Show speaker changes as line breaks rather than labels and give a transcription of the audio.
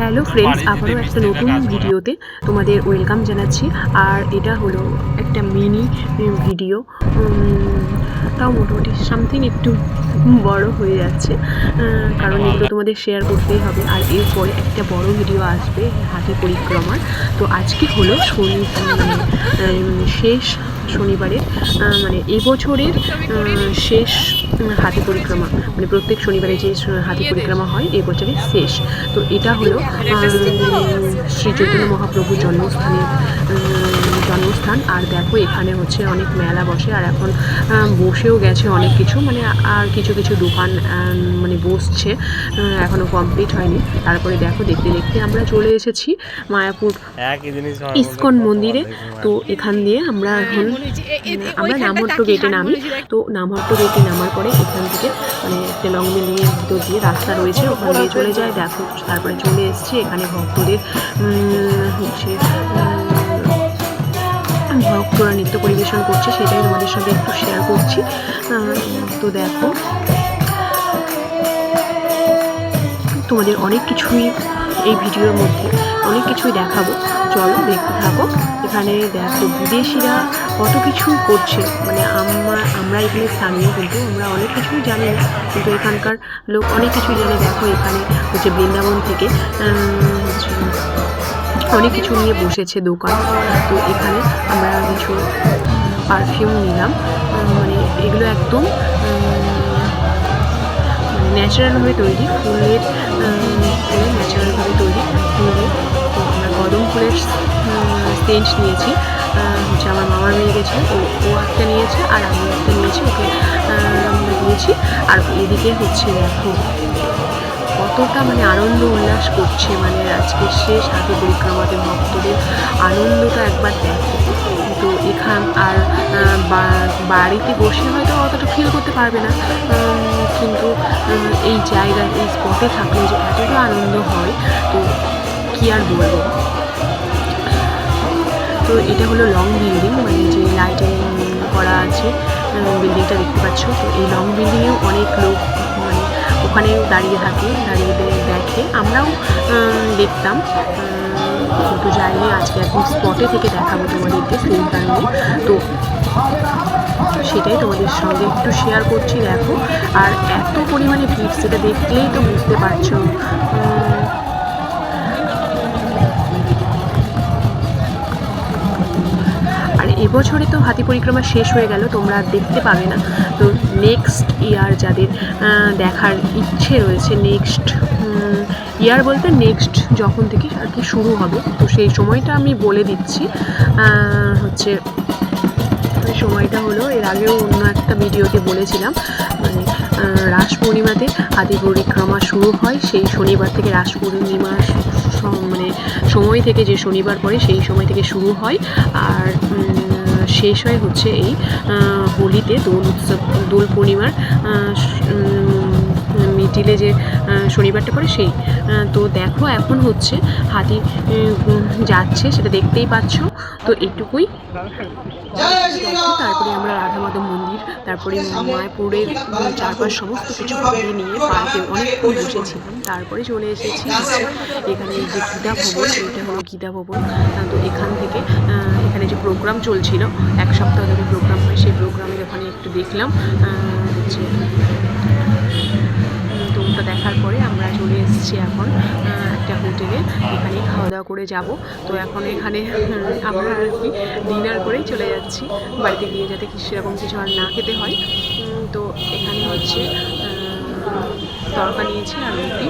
Hello friends আবারও একটা নতুন ভিডিওতে তোমাদের ওয়েলকাম জানাচ্ছি। আর এটা হলো একটা মিনি ভিডিও তাও মোটামুটি সামথিং একটু বড় হয়ে যাচ্ছে। কারণ এগুলো তোমাদের শেয়ার করতেই হবে। আর এরপরে একটা বড় ভিডিও আসবে হাতি পরিক্রমার। তো আজকে হলো শনি শেষ শনিবারের মানে এবছরের শেষ হাতি পরিক্রমা মানে প্রত্যেক শনিবারে যে হাতি পরিক্রমা হয় এবছরের শেষ। তো এটা হলো শ্রী চৈতন্য মহাপ্রভুর জন্মস্থানের জন্মস্থান। আর দেখো এখানে হচ্ছে অনেক মেলা বসে। আর এখন বসেও গেছে অনেক কিছু। মানে আর কিছু কিছু দোকান মানে বসছে। আহ, এখনও কমপ্লিট হয়নি। তারপরে দেখো দেখতে দেখতে আমরা চলে এসেছি মায়াপুর ইস্কন মন্দিরে। তো এখান দিয়ে আমরা এখন মানে আমরা নামহট্ট গেটে নামি। তো নামহট্ট গেটে নামার পরে এখান থেকে মানে একটা লং বিল্ডিংয়ের ভিতর দিয়ে রাস্তা রয়েছে। ওখান দিয়ে চলে যায় দেখো তারপরে চলে এসছে। এখানে ভক্তদের উম, ভক্তরা নৃত্য পরিবেশন করছে, সেটাই তোমাদের সঙ্গে একটু শেয়ার করছি। তো দেখো, তোমাদের অনেক কিছুই এই ভিডিওর মধ্যে, অনেক কিছুই দেখাবো। চলো দেখতে থাকো। এখানে দেখো, বিদেশিরা কত কিছু করছে। মানে আমরা আমরা এখানে স্থানীয় কিন্তু আমরা অনেক কিছুই জানি না। কিন্তু এখানকার লোক অনেক কিছুই জানে। দেখো এখানে হচ্ছে বৃন্দাবন থেকে অনেক কিছু নিয়ে বসেছে দোকান। তো এখানে আমরা কিছু পারফিউম নিলাম। মানে এগুলো একদম ন্যাচারালভাবে তৈরি, ফুলের ন্যাচারালভাবে তৈরি ফুলের তো আমরা কদম ফুলের সেন্ট নিয়েছি। হচ্ছে আমার মামার মেয়ে গেছে, ও ও একটা নিয়েছে আর আমি একটা নিয়েছি, ওকে আমরা দিয়েছি। আর এদিকে হচ্ছে দেখো কতটা মানে আনন্দ উল্লাস করছে মানে আজকে শেষ হাতে পরিক্রমাতে ভক্তদের আনন্দটা একবার দেখো। তো এখান আর বাড়িতে বসে হয়তো অতটা ফিল করতে পারবে না। কিন্তু এই জায়গায় এই স্পটে থাকলে যে এতটা আনন্দ হয়, তো কি আর বলব? তো এটা হলো লং বিল্ডিং মানে যে লাইটিং করা আছে বিল্ডিংটা দেখতে পাচ্ছ। তো এই লং বিল্ডিংয়েও অনেক লোক মানে ওখানে দাঁড়িয়ে থাকে, দাঁড়িয়ে দেখে, আমরাও দেখতাম কিন্তু যাইনি, আজকে একদম স্পটে থেকে দেখাবো তোমাদেরকে সেই কারণে তো সেটাই তোমাদের সঙ্গে একটু শেয়ার করছি, দেখো। আর এত পরিমাণে ভিড়, সেটা দেখলেই তো বুঝতে পারছ। আর এবছরে তো হাতি পরিক্রমা শেষ হয়ে গেল, তোমরা দেখতে পাবে না। তো নেক্সট ইয়ার যাদের দেখার ইচ্ছে রয়েছে নেক্সট ইয়ার বলতে নেক্সট যখন থেকে আর কি শুরু হবে। তো সেই সময়টা আমি বলে দিচ্ছি। হচ্ছে সময়টা হলো, এর আগেও অন্য একটা ভিডিওতে বলেছিলাম মানে রাস পূর্ণিমাতে আদি পরিক্রমা শুরু হয়। সেই শনিবার থেকে রাস পূর্ণিমা মানে সময় থেকে যে শনিবার পরে সেই সময় থেকে শুরু হয়। আর শেষ হয় হচ্ছে এই হোলিতে দোল উৎসব দোল পূর্ণিমার মিডিলে যে শনিবারটা পড়ে সেই তো দেখো এখন হচ্ছে হাতি যাচ্ছে সেটা দেখতেই পাচ্ছ তো এটুকুই। তারপরে তারপরে মায়াপুরের উম, চারপাশ সমস্ত কিছু ঘুরে নিয়ে পার্কে অনেকক্ষণ বসেছিলাম। তারপরে চলে এসেছি এখানে যে গীতা ভবন এটা হলো গীতা ভবন। তো এখান থেকে এখানে যে প্রোগ্রাম চলছিল এক সপ্তাহ ধরে প্রোগ্রাম হয় সেই প্রোগ্রামের ওখানে একটু দেখলাম। হচ্ছে তো দেখার পরে আমরা চলে এসেছি এখন একটা হোটেলে। এখানে খাওয়া দাওয়া করে যাব। তো এখন এখানে আমরা আর কি ডিনার করেই চলে যাচ্ছি। বাড়িতে গিয়ে যাতে সেরকম কিছু আর না খেতে হয়। তো এখানে হচ্ছে তরকা নিয়েছি আর রুটি।